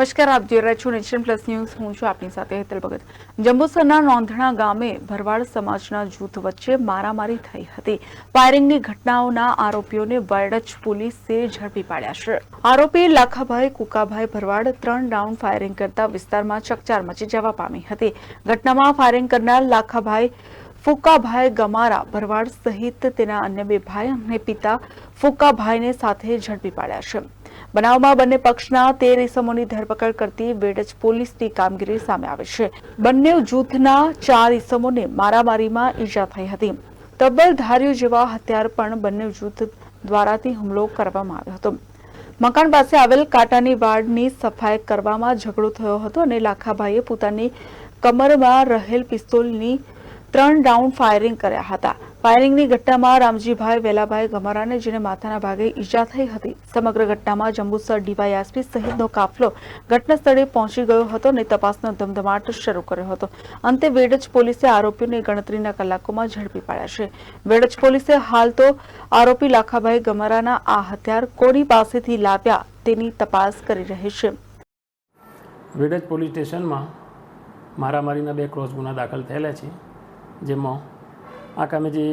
નમસ્કાર, આપ જોઈ રહ્યા છો નેશન પ્લસ ન્યૂઝ. હું છું આપની સાથે હેતલ ભગત. જંબુસરના નોંધણા ગામે ભરવાડ સમાજના જૂથ વચ્ચે મારામારી થઈ હતી. ફાયરિંગની ઘટનાઓના આરોપીઓને વાયડચ પોલીસે ઝડપી પાડ્યા છે. આરોપી લાખાભાઈ, કુકાભાઈ ભરવાડ ત્રણ રાઉન્ડ ફાયરિંગ કરતા વિસ્તારમાં ચકચાર મચી જવા પામી હતી. ઘટનામાં ફાયરિંગ કરનાર લાખાભાઈ, ફૂકાભાઈ ગમારા ભરવાડ સહિત તેના અન્ય બે ભાઈ અને પિતા ફૂકાભાઈને સાથે ઝડપી પાડ્યા છે. બનાવમાં બંને પક્ષના તેર ઇસમોની ધરપકડ કરતી વેડજ પોલીસની કામગીરી સામે આવે છે. બંને જૂથના ચાર ઇસમોને મારામારીમાં ઈજા થઈ હતી. તબ્બલ ધાર્યો જેવા હથિયાર પણ બંને જૂથ દ્વારાથી હુમલો કરવામાં આવ્યો હતો. મકાન પાસે આવેલ કાંટાની વાડની સફાઈ કરવામાં ઝઘડો થયો હતો અને લાખાભાઈએ પોતાની કમરમાં રહેલ પિસ્તોલની ત્રણ રાઉન્ડ ફાયરિંગ કર્યા હતા. ફાયરિંગની ઘટનામાં રામજીભાઈ વેલાભાઈ ગમારાને જેને માથાના ભાગે ઈજા થઈ હતી. સમગ્ર ઘટનામાં જંબુસર ડીવાયએસપી સહિતનો કાફલો ઘટનાસ્થળે પહોંચી ગયો હતો અને તપાસનો ધમધમાટ શરૂ કર્યો હતો. અંતે વેડજ પોલીસે આરોપીઓને ગણતરીના કલાકોમાં ઝડપી પાડ્યા છે. વેડજ પોલીસે હાલ તો આરોપી લાખાભાઈ ગમારાના આ હથિયાર કોની પાસેથી લાવ્યા તેની તપાસ કરી રહી છે. વેડજ પોલીસ સ્ટેશનમાં મારામારીના બે ક્રોસ ગુના દાખલ થયેલા છે, જેમાં આ કામે જે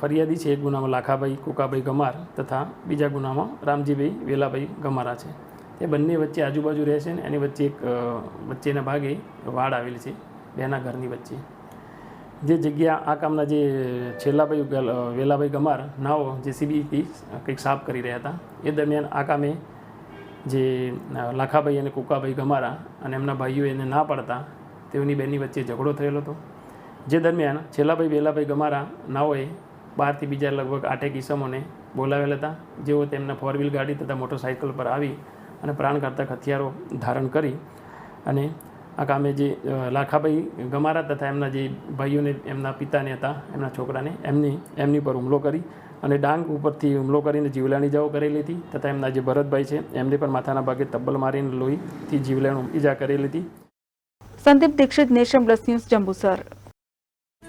ફરિયાદી છે, એક ગુનામાં લાખાભાઈ, કુકાભાઈ ગમાર તથા બીજા ગુનામાં રામજીભાઈ વેલાભાઈ ગમારા છે. તે બંને વચ્ચે આજુબાજુ રહે છે ને એની વચ્ચે એક વચ્ચેના ભાગે વાડ આવેલી છે, બેના ઘરની વચ્ચે. જે જગ્યા આ કામના જે છેલ્લાભાઈ વેલાભાઈ ગમાર નાઓ જેસીબીથી કંઈક સાફ કરી રહ્યા હતા, એ દરમિયાન આ કામે જે લાખાભાઈ અને કુકાભાઈ ગમારા અને એમના ભાઈઓ એને ના પાડતા તેઓની બેની વચ્ચે ઝઘડો થયેલો હતો. જે દરમિયાન છેલ્લાભાઈ વેલાભાઈ ગમારા, નાઓએ બહારથી બીજા લગભગ આઠેક કિસમોને બોલાવેલા હતા. જેઓ તેમના ફોર વ્હીલ ગાડી તથા મોટરસાઇકલ પર આવી અને પ્રાણઘાતક હથિયારો ધારણ કરી અને આ કામે જે લાખાભાઈ ગમારા તથા એમના જે ભાઈઓને, એમના પિતાને હતા, એમના છોકરાને, એમની એમની પર હુમલો કરી અને ડાંગ ઉપરથી હુમલો કરીને જીવલાણી જાઓ કરેલી હતી તથા એમના જે ભરતભાઈ છે, એમને પણ માથાના ભાગે તબ્બલ મારીને લોહીથી જીવલેણ ઈજા કરેલી હતી. Sandeep Dixit nation plus news, Jambusar.